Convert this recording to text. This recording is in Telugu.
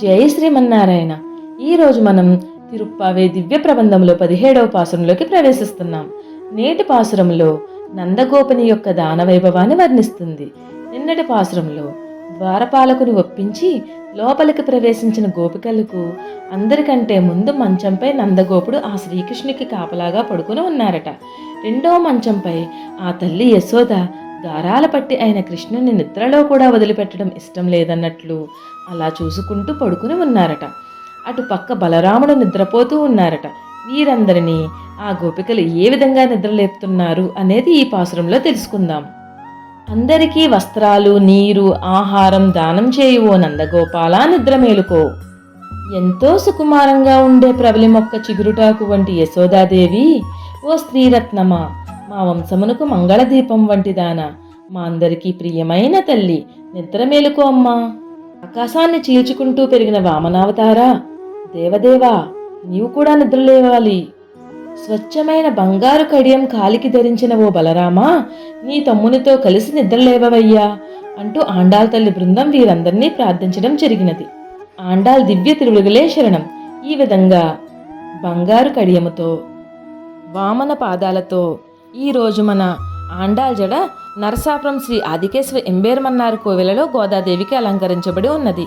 జై శ్రీమన్నారాయణ. ఈరోజు మనం తిరుప్పావే దివ్య ప్రబంధంలో పదిహేడవ పాసురంలోకి ప్రవేశిస్తున్నాం. నేటి పాసురంలో నందగోపని యొక్క దాన వైభవాన్ని వర్ణిస్తుంది. నిన్నటి పాసురంలో ద్వారపాలకుని ఒప్పించి లోపలికి ప్రవేశించిన గోపికలకు అందరికంటే ముందు మంచంపై నందగోపుడు ఆ శ్రీకృష్ణునికి కాపలాగా పడుకుని ఉన్నారట. రెండో మంచంపై ఆ తల్లి యశోద గారాల పట్టి అయిన కృష్ణుని నిద్రలో కూడా వదిలిపెట్టడం ఇష్టం లేదన్నట్లు అలా చూసుకుంటూ పడుకుని ఉన్నారట. అటు పక్క బలరాముడు నిద్రపోతూ ఉన్నారట. వీరందరినీ ఆ గోపికలు ఏ విధంగా నిద్రలేపుతున్నారు అనేది ఈ పాసురంలో తెలుసుకుందాం. అందరికీ వస్త్రాలు నీరు ఆహారం దానం చేయువో నందగోపాల నిద్ర మేలుకో. ఎంతో సుకుమారంగా ఉండే ప్రబలి మొక్క చిగురుటాకు వంటి యశోదాదేవి ఓ స్త్రీరత్నమా మా వంశమునకు మంగళదీపం వంటిదాన మా అందరికీ ప్రియమైన తల్లి నిద్ర మేలుకో అమ్మా. ఆకాశాన్ని చీల్చుకుంటూ పెరిగిన వామనావతారా దేవదేవా నీవు కూడా నిద్రలేవాలి. స్వచ్ఛమైన బంగారు కడియం కాలికి ధరించిన ఓ బలరామా నీ తమ్మునితో కలిసి నిద్రలేవవయ్యా అంటూ ఆండాల్ తల్లి బృందం వీరందరినీ ప్రార్థించడం జరిగినది. ఆండాల్ దివ్య తిరుగులే శరణం. ఈ విధంగా బంగారు కడియముతో వామన పాదాలతో ఈరోజు మన ఆండాల్ జడ నరసాపురం శ్రీ ఆదికేశ్వర ఎంబేర్మన్నారు కోవెలలో గోదాదేవికి అలంకరించబడి ఉన్నది.